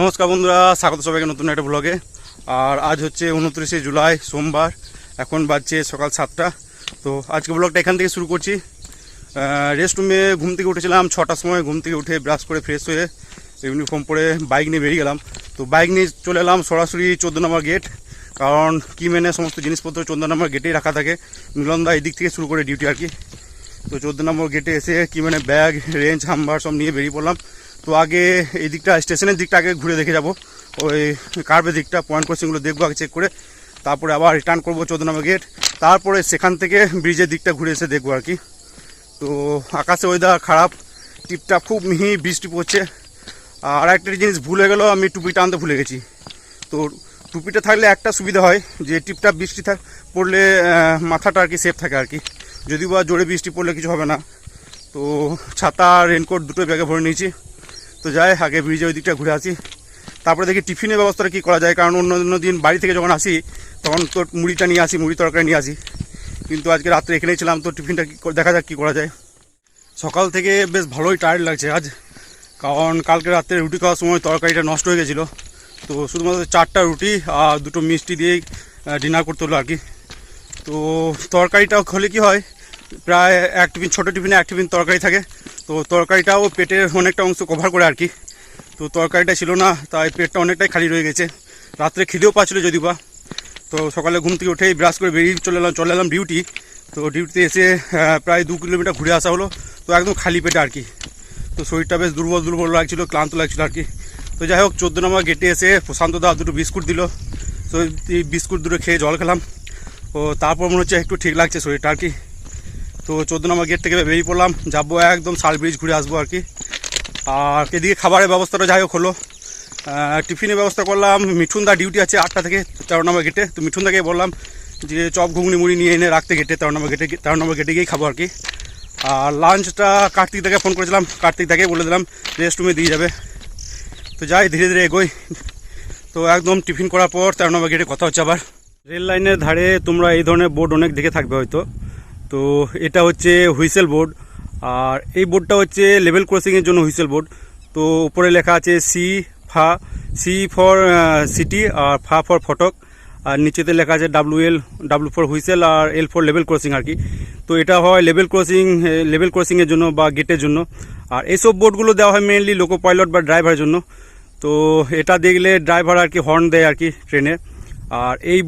নমস্কার বন্ধুরা, স্বাগত সবাইকে নতুন একটা ব্লগে আর আজ হচ্ছে উনত্রিশে জুলাই, সোমবার, এখন বাজছে সকাল সাতটা। তো আজকে ব্লগটা এখান থেকে শুরু করছি। রেস্ট রুমে ঘুম থেকে উঠেছিলাম, ছটার সময় ঘুম থেকে উঠে ব্রাশ করে ফ্রেশ হয়ে ইউনিফর্ম পরে বাইক নিয়ে বেরিয়ে গেলাম। তো বাইক নিয়ে চলে এলাম সরাসরি চোদ্দ নম্বর গেট কারণ কি মেনে সমস্ত জিনিসপত্র চোদ্দ নম্বর গেটেই রাখা থাকে। মিলনদা এই দিক থেকে শুরু করে ডিউটি আর কি। তো চোদ্দ নম্বর গেটে এসে কি মানে ব্যাগ রেঞ্জ হাম্বার সব নিয়ে বেরিয়ে পড়লাম। তো আগে এই দিকটা, স্টেশনের দিকটা আগে ঘুরে দেখে যাব। ওই কার্ভের দিকটা পয়েন্ট ক্রসিংগুলো দেখব আগে চেক করে। তারপরে আবার রিটার্ন করব চোদ্দ নম্বর গেট তারপরে সেখান থেকে ব্রিজের দিকটা ঘুরে এসে দেখব আর কি। তো আকাশে ওয়েদার খারাপ, টিপটা খুব মিহি বৃষ্টি পড়ছে। আর একটা জিনিস ভুলে গেল, আমি টুপিটা আনতে ভুলে গেছি। তো টুপিটা থাকলে একটা সুবিধা হয়, যে টিপটা বৃষ্টি থাক, পড়লে মাথাটা আর কি সেফ থাকে আর কি। যদি বা জোরে বৃষ্টি পড়লে কিছু হবে না। তো ছাতা রেনকোট দুটো ব্যাগে ভরে নিয়েছি। তো যাই আগে ব্রিজের ওই দিকটা ঘুরে আসি। তারপরে দেখি টিফিনের ব্যবস্থাটা কী করা যায়, কারণ অন্য অন্য দিন বাড়ি থেকে যখন আসি, তখন তো মুড়িটা নিয়ে আসি, মুড়ি তরকারি নিয়ে আসি। কিন্তু আজকে রাত্রে এখানেই ছিলাম, তো টিফিনটা কী দেখা যাক কী করা যায়। সকাল থেকে বেশ ভালোই টায়ার্ড লাগছে আজ, কারণ কালকে রাত্রে রুটি খাওয়ার সময় তরকারিটা নষ্ট হয়ে গেছিল। তো শুধুমাত্র চারটা রুটি আর দুটো মিষ্টি দিয়েই ডিনার করতে হলো আর কি তো তরকারিটা হলে কি হয়, প্রায় এক টিফিন, ছোটো টিফিনে এক টিফিন তরকারি থাকে। তো তরকারিটাও পেটের অনেকটা অংশ কভার করে আর কি তো তরকারিটা ছিল না, তাই পেটটা অনেকটাই খালি রয়ে গেছে। রাত্রে খিদেও পাচ্ছিলো যদি বা তো সকালে ঘুম থেকে উঠেই ব্রাশ করে বেরিয়ে চলে এলাম চলে এলাম ডিউটি তো ডিউটিতে এসে প্রায় দু কিলোমিটার ঘুরে আসা হলো। তো একদম খালি পেটে আর কি তো শরীরটা বেশ দুর্বল দুর্বল লাগছিল, ক্লান্ত লাগছিল আর কি তো যাই হোক, চোদ্দ নম্বর গেটে এসে প্রশান্ত দা দুটো বিস্কুট দিল। তো এই বিস্কুট দুটো খেয়ে জল খেলাম। ও তারপর মনে হচ্ছে একটু ঠিক লাগছে শরীরটা আর কি তো চোদ্দ নম্বর গেট থেকে বেরিয়ে পড়লাম। যাব একদম শাল ব্রিজ ঘুরে আসব আর কি। আর এদিকে খাবারের ব্যবস্থাটা যাই হোক হলো। টিফিনের ব্যবস্থা করলাম। মিঠুনদা ডিউটি আছে আটটা থেকে তেরো নম্বর গেটে তো মিঠুনদাকে বললাম যে, চপ, ঘুগনি, মুড়ি নিয়ে এনে রাখতে গেটে তেরো নম্বর গেটে তেরো নম্বর গেটে গিয়েই খাব আর কি। আর লাঞ্চটা কার্তিক দাকে ফোন করেছিলাম। কার্তিক দাকে বলে দিলাম রেস্ট রুমে দিয়ে যাবে। তো যাই, ধীরে ধীরে এগোই। তো একদম টিফিন করার পর তেরো নম্বর গেটে কথা হচ্ছে আবার। রেল লাইনের ধারে তোমরা এই ধরনের বোর্ড অনেক দেখে থাকবে হয়তো। তো এটা হচ্ছে হুইসেল বোর্ড। আর এই বোর্ডটা হচ্ছে লেভেল ক্রসিংয়ের জন্য হুইসেল বোর্ড। তো উপরে লেখা আছে সি ফা সি ফর সিটি আর ফা ফর ফটক। আর নিচেতে লেখা আছে W L W for whistle R L for level crossing আর কি। তো এটা হয় লেভেল ক্রসিং লেভেল ক্রসিংয়ের জন্য বা গেটের জন্য। আর এইসব বোর্ডগুলো দেওয়া হয় মেনলি লোকো পাইলট বা ড্রাইভারের জন্য। তো এটা দেখলে ড্রাইভার আর কি হর্ন দেয় আর কি ট্রেনে। আর এই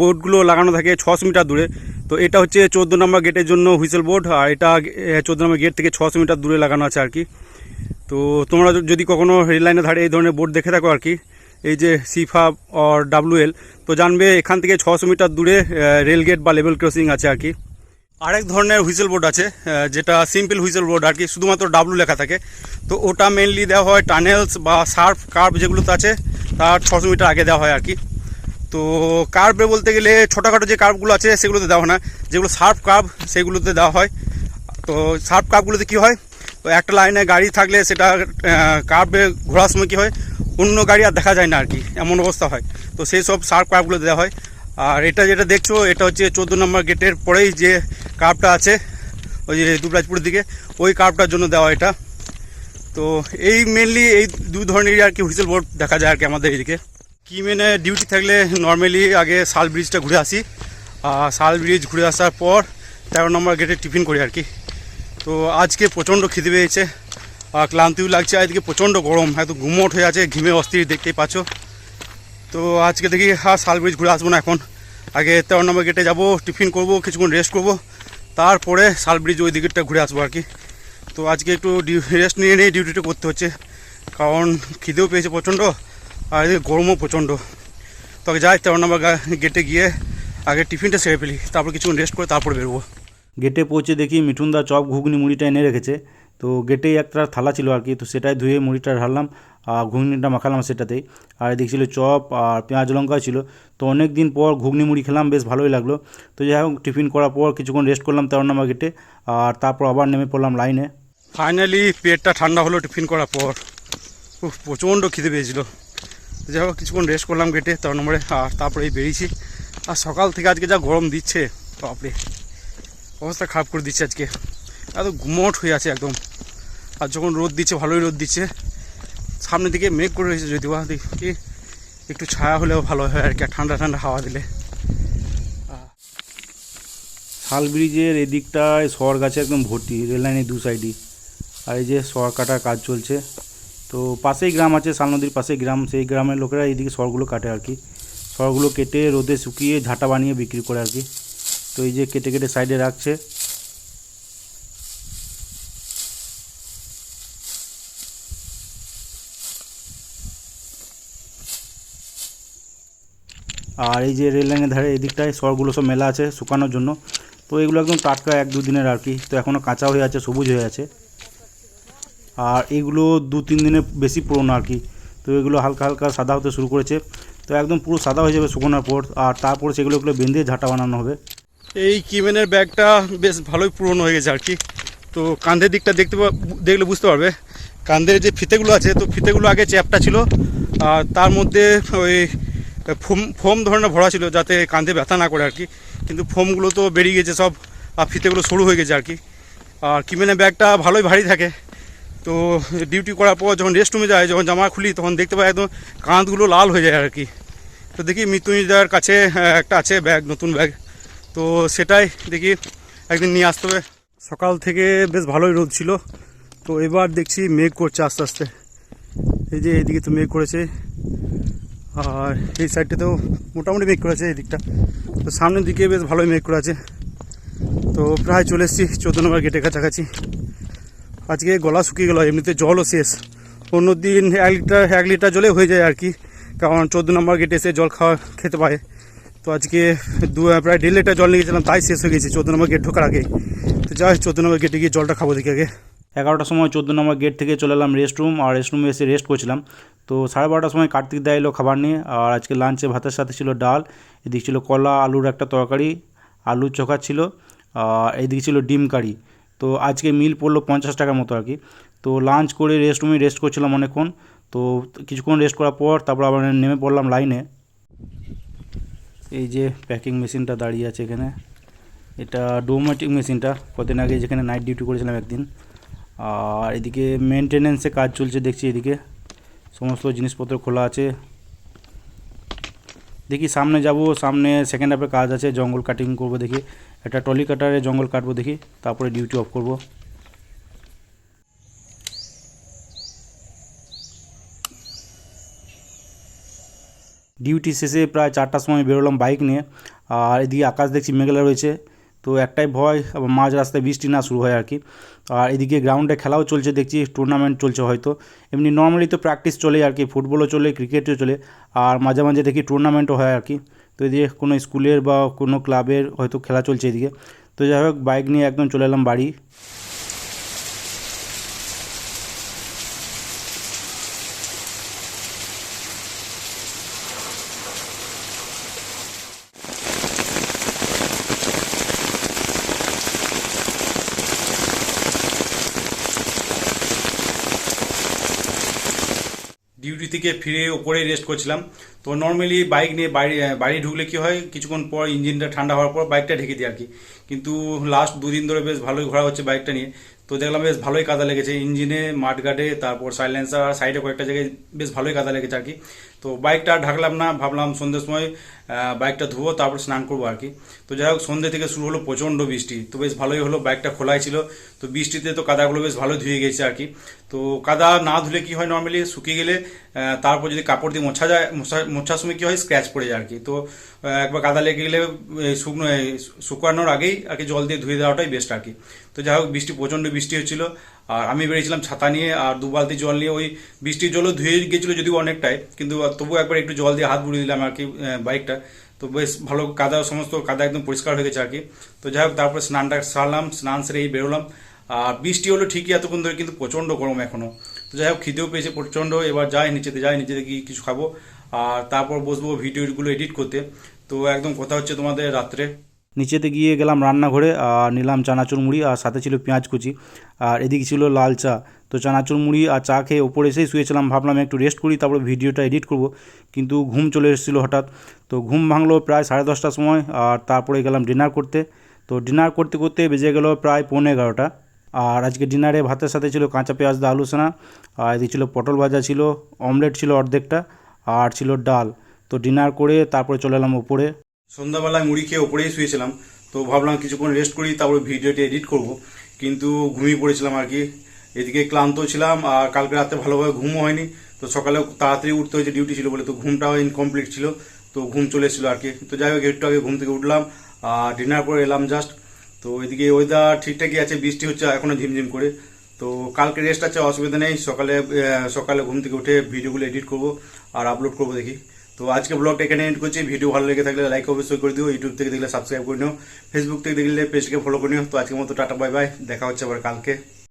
বোর্ডগুলো লাগানো থাকে ছশো মিটার দূরে। তো এটা হচ্ছে চোদ্দ নম্বর গেটের জন্য হুইসেল বোর্ড, আর এটা চোদ্দ নম্বর গেট থেকে ছশো মিটার দূরে লাগানো আছে আর কি। তো তোমরা যদি কখনো রেল লাইনের ধারে এই ধরনের বোর্ড দেখে থাকো আর কি, এই যে সিফা আর ডাব্লু এল, তো জানবে এখান থেকে ছশো মিটার দূরে রেল গেট বা লেভেল ক্রসিং আছে আর কি। আরেক ধরনের হুইসেল বোর্ড আছে যেটা সিম্পল হুইসেল বোর্ড আর কি, শুধুমাত্র ডাব্লু লেখা থাকে। তো ওটা মেনলি দেওয়া হয় টানেলস বা সার্ফ কার্ভ যেগুলোতে আছে তার ছশো মিটার আগে দেওয়া হয় আর কি। তো কার্ভে বলতে গেলে ছোটোখাটো যে কার্ভগুলো আছে সেগুলোতে দেওয়া হয় না। যেগুলো সার্ফ কার্ভ সেগুলোতে দেওয়া হয়। তো সার্ফ কার্ভগুলোতে কী হয়? তো একটা লাইনে গাড়ি থাকলে সেটা কার্ভে ঘোরার সময় কী হয়? অন্য গাড়ি আর দেখা যায় না আর কি, এমন অবস্থা হয়। তো সেই সব সার্ফ কার্ভগুলো দেওয়া হয়। আর এটা যেটা দেখছ, এটা হচ্ছে চোদ্দ নম্বর গেটের পরেই যে কার্ভটা আছে, ওই যে দুবরাজপুরের দিকে, ওই কার্ভটার জন্য দেওয়া এটা। তো এই মেনলি এই দু ধরনেরই আর কি হুইসেল বোর্ড দেখা যায় আর কি আমাদের এইদিকে কি মেনে ডিউটি থাকলে নর্মালি আগে শাল ব্রিজটা ঘুরে আসি। আর শাল ব্রিজ ঘুরে আসার পর তেরো নম্বর গেটে টিফিন করি আর কি। তো আজকে প্রচণ্ড খিদে পেয়েছে, আর ক্লান্তিও লাগছে। আজকে প্রচণ্ড গরম এত ঘুমট হয়ে আছে, ঘিমে অস্থির দেখতেই পাচ্ছ। তো আজকে দেখি হ্যাঁ শাল ব্রিজ ঘুরে আসব না এখন। আগে তেরো নম্বর গেটে যাব টিফিন করব, কিছুক্ষণ রেস্ট করব। তারপরে শাল ব্রিজ ওই দিকেরটা ঘুরে আসব আর কি। তো আজকে একটু রেস্ট নিয়ে নিয়ে ডিউটিটা করতে হচ্ছে। কারণ খিদেও পেয়েছে প্রচণ্ড। আর এদিকে গরমও প্রচণ্ড। তো আগে যাই তেরো নম্বর গেটে গিয়ে আগে টিফিনটা সেরে ফেলি তারপর কিছুক্ষণ রেস্ট করে তারপরে বেরোবো। গেটে পৌঁছে দেখি মিঠুনদা চপ ঘুগনি মুড়িটা এনে রেখেছে। তো গেটেই একটা থালা ছিল আর কি তো সেটাই ধুয়ে মুড়িটা ঢাললাম আর ঘুগনিটা মাখালাম সেটাতেই। আর এদিকে ছিল চপ আর পেঁয়াজ লঙ্কা ছিল। তো অনেক দিন পর ঘুগনি মুড়ি খেলাম বেশ ভালোই লাগল। তো যাই হোক টিফিন করার পর কিছুক্ষণ রেস্ট করলাম তেরো নম্বর গেটে আর তারপর আবার নেমে পড়লাম লাইনে ফাইনালি পেটটা ঠান্ডা হলো টিফিন করার পর। প্রচণ্ড খিদে পেয়েছিল। যাই হোক, কিছুক্ষণ রেস্ট করলাম গেটে তার নম্বরে আর তারপরে বেরিয়েছি। আর সকাল থেকে আজকে যা গরম দিচ্ছে, বাপরে, অবস্থা খারাপ করে দিচ্ছে আজকে। এত গুমট হয়ে আছে একদম। আর যখন রোদ দিচ্ছে, ভালোই রোদ দিচ্ছে। সামনের দিকে মেঘ করে রয়েছে যদি বা দেখি একটু ছায়া হলেও ভালো হয়, আর কি ঠান্ডা ঠান্ডা হাওয়া দিলে। শাল ব্রিজের এদিকটায় সর গাছে একদম ভর্তি, রেল লাইনের দু সাইডই আর এই যে সর কাটার কাজ চলছে তো পাশেই গ্রাম আছে, শাল নদীর পাশেই গ্রাম। সেই গ্রামের লোকেরা এইদিকে সরগুলো কাটে আর কি। সরগুলো কেটে রোদে শুকিয়ে ঝাঁটা বানিয়ে বিক্রি করে আর কি। তো এই যে কেটে কেটে সাইডে রাখছে। আর এই যে রেল লাইনের ধারে এদিকটায় সরগুলো সব মেলা আছে শুকানোর জন্য। তো এগুলো একদম টাটকা এক দু দিনের আর কি। তো এখনও কাঁচা হয়ে আছে, সবুজ হয়ে আছে। আর এগুলো দু তিন দিনের বেশি পুরনো আর কি। তো এগুলো হালকা হালকা সাদা হতে শুরু করেছে। তো একদম পুরো সাদা হয়ে যাবে শুকোনোর পর। আর তারপর সেগুলো এগুলো বেঁধে ঝাঁটা বানানো হবে। এই কিমেনের ব্যাগটা বেশ ভালোই পুরনো হয়ে গেছে আর কি। তো কাঁধের দিকটা দেখতে দেখলে বুঝতে পারবে। কাঁধের যে ফিতেগুলো আছে, তো ফিতেগুলো আগে চ্যাপটা ছিল। আর তার মধ্যে ওই ফোম ফোম ধরনের ভরা ছিল যাতে কাঁধে ব্যথা না করে আর কি। কিন্তু ফোমগুলো তো বেরিয়ে গেছে সব। আর ফিতেগুলো সরু হয়ে গেছে আর কি। আর কিমেনের ব্যাগটা ভালোই ভারী থাকে। তো ডিউটি করার পর যখন রেস্ট রুমে যায়, যখন জামা খুলি, তখন দেখতে পাই একদম কাঁধগুলো লাল হয়ে যায় আর কি। তো দেখি মৃত্যুঞ্জয়ের কাছে একটা আছে ব্যাগ, নতুন ব্যাগ। তো সেটাই দেখি একদিন নিয়ে আসতে হবে। সকাল থেকে বেশ ভালোই রোদ ছিল। তো এবার দেখছি মেঘ করছে আস্তে আস্তে। এই যে এইদিকে তো মেঘ করেছে। আর এই সাইডটাতেও মোটামুটি মেঘ করেছে এই দিকটা তো সামনের দিকে বেশ ভালোই মেঘ করে আছে তো প্রায় চলে এসেছি চোদ্দ নম্বর গেটের কাছাকাছি। আজকে গলা শুকিয়ে গেল, এমনিতে জলও শেষ। অন্য দিন এক লিটার এক লিটার জলে হয়ে যায় আর কি, কারণ চোদ্দ নম্বর গেটে এসে জল খাওয়া খেতে পায়। তো আজকে দু, প্রায় দেড় লিটার জল নিয়ে গেছিলাম তাই শেষ হয়ে গেছে, চোদ্দ নম্বর গেট ঢোকার আগে। তো যাই চোদ্দ নম্বর গেটে গিয়ে জলটা খাব দেখি আগে। এগারোটার সময় চোদ্দ নম্বর গেট থেকে চলে এলাম রেস্ট রুম আর রেস্ট রুমে এসে রেস্ট করছিলাম। তো সাড়ে বারোটার সময় কার্তিক দা এলো খাবার নিয়ে, আর আজকে লাঞ্চে ভাতের সাথে ছিল ডাল, এদিক ছিল কলা, আলুর একটা তরকারি, আলুর চোখা ছিল, আর এদিকে ছিল ডিম কারি। তো আজকে মিল পড়ল পঞ্চাশ টাকার মতো আর কি। তো লাঞ্চ করে রেস্ট রুমে রেস্ট করছিলাম অনেকক্ষণ। তো কিছুক্ষণ রেস্ট করার পর তারপর আবার নেমে পড়লাম লাইনে এই যে প্যাকিং মেশিনটা দাঁড়িয়ে আছে এখানে। এটা ডোমেটিক মেশিনটা কদিন আগে যেখানে নাইট ডিউটি করেছিলাম একদিন। আর এদিকে মেনটেনেন্সে কাজ চলছে দেখছি এদিকে। সমস্ত জিনিসপত্র খোলা আছে। দেখি সামনে যাব, সামনে সেকেন্ড হাফে কাজ আছে, জঙ্গল কাটিং করব দেখি। একটা টলি কাটারে জঙ্গল কাটবো দেখি, তারপরে ডিউটি অফ করব। ডিউটি শেষে প্রায় চারটার সময় বেরোলাম বাইক নিয়ে, আর এদিকে আকাশ দেখছি মেঘলা রয়েছে। তো একটাই ভয়, আবার মাঝ রাস্তায় বৃষ্টি না শুরু হয় আর কি। আর এদিকে গ্রাউন্ডে খেলাও চলছে, দেখছি টুর্নামেন্ট চলছে হয়তো। এমনি নর্মালি তো প্র্যাকটিস চলে আর কি ফুটবলও চলে ক্রিকেটও চলে, আর মাঝে মাঝে দেখি টুর্নামেন্টও হয় আর কি। তো এদিকে কোনো স্কুলের বা কোনো ক্লাবের হয়তো খেলা চলছে এদিকে। তো যাই হোক বাইক নিয়ে একদম চলে এলাম বাড়ি। ডিউটি ফিরে ওপরে রেস্ট করছিলাম। তো নর্মালি বাইক নিয়ে বাড়ি বাড়ি ঢুকলে কি হয়, কিছুক্ষণ পর ইঞ্জিনটা ঠান্ডা হওয়ার পর বাইকটা ঢেকে দিই আর কি। কিন্তু লাস্ট দুদিন ধরে বেশ ভালোই ঘোরা হচ্ছে বাইকটা নিয়ে। তো দেখলাম বেশ ভালোই কাদা লেগেছে। ইঞ্জিনে মাঠগার্ডে তারপর সাইলেন্সার সাইডে কয়েকটা জায়গায় বেশ ভালোই কাদা লেগেছে আর কি। তো বাইকটা ঢাকলাম না, ভাবলাম সন্ধ্যের সময় বাইকটা ধুবো, তারপর স্নান করব আর কি। তো যাই হোক, সন্ধ্যে থেকে শুরু হলো প্রচণ্ড বৃষ্টি। তো বেশ ভালোই হলো বাইকটা খোলাই ছিল। তো বৃষ্টিতে তো কাদাগুলো বেশ ভালো ধুয়ে গেছে আর কি। তো কাদা না ধুলে কি হয় নর্মালি শুকিয়ে গেলে তারপর যদি কাপড় দিয়ে মোছা যায় মোছার সময় কী হয় স্ক্র্যাচ পড়ে যায় আর কি। তো একবার কাদা লেগে গেলে শুকনো শুকানোর আগেই আর কি জল দিয়ে ধুয়ে দেওয়াটাই বেস্ট আর কি। তো যাই হোক, বৃষ্টি, প্রচণ্ড বৃষ্টি হচ্ছিল। আর আমি বেরিয়েছিলাম ছাতা নিয়ে আর দু বালতি জল নিয়ে ওই বৃষ্টির জলও ধুয়ে গেছিল যদিও অনেকটাই, কিন্তু তবুও একবার একটু জল দিয়ে হাত বুড়িয়ে দিলাম আর কি বাইকটা। তো বেশ ভালো কাদা সমস্ত কাদা একদম পরিষ্কার হয়ে গেছে আর কি। তো যাই হোক, তারপর স্নানটা সারলাম, স্নান সেরে এই বেরোলাম। আর বৃষ্টি হলো ঠিকই এতক্ষণ ধরে, কিন্তু প্রচণ্ড গরম এখনও তো যাই হোক, খিদেও পেয়েছে প্রচণ্ড, এবার যাই নিচেতে যাই নিচেতে গিয়ে কিছু খাব। আর তারপর বসবো ভিডিওগুলো এডিট করতে। তো একদম কথা হচ্ছে তোমাদের রাত্রে। নিচেতে গিয়ে গেলাম রান্নাঘরে, আর নিলাম চানাচুর মুড়ি, আর সাথে ছিল পেঁয়াজ কুচি, আর এদিকে ছিল লাল চা। তো চানাচুর মুড়ি আর চা খেয়ে ওপরে এসেই শুয়েছিলাম, ভাবলাম একটু রেস্ট করি, তারপরে ভিডিওটা এডিট করব। কিন্তু ঘুম চলে এসেছিল হঠাৎ। তো ঘুম ভাঙলো প্রায় সাড়ে দশটার সময়, আর তারপরে গেলাম ডিনার করতে। তো ডিনার করতে করতে বেজে গেল প্রায় পৌনে এগারোটা। আর আজকে ডিনারে ভাতের সাথে ছিল কাঁচা পেঁয়াজ, দা, আলু সোনা আর এদিকে ছিল পটল ভাজা ছিল অমলেট ছিল অর্ধেকটা। আর ছিল ডাল। তো ডিনার করে তারপরে চলে এলাম উপরে। সন্ধ্যাবেলায় মুড়ি খেয়ে ওপরেই শুয়েছিলাম। তো ভাবলাম কিছুক্ষণ রেস্ট করি, তারপরে ভিডিওটি এডিট করব। কিন্তু ঘুমিয়ে পড়েছিলাম আর কি। এদিকে ক্লান্ত ছিলাম আর কালকে রাতে ভালোভাবে ঘুমও হয়নি। তো সকালে তাড়াতাড়ি উঠতে হয়েছে ডিউটি ছিল বলে। তো ঘুমটাও ইনকমপ্লিট ছিল। তো ঘুম চলে এসেছিল আর কি। তো যাই হোক, একটু আগে ঘুম থেকে উঠলাম আর ডিনার করে এলাম জাস্ট তো এদিকে ওয়েদার ঠিকঠাকই আছে, বৃষ্টি হচ্ছে এখনও ঝিমঝিম করে। তো কালকে রেস্ট আছে, অসুবিধা নেই। সকালে সকালে ঘুম থেকে উঠে ভিডিওগুলো এডিট করব আর আপলোড করব দেখি। তো আজকে ব্লগটা এখানে এডিট করছি। ভিডিও ভালো লেগে থাকলে লাইক অবশ্যই করে দিও। ইউটিউব থেকে দেখলে সাবস্ক্রাইব করে নিও। ফেসবুক থেকে দেখলে পেজকে ফলো করে নিও। তো আজকের মতো টাটা বাই বাই দেখা হচ্ছে আবার কালকে।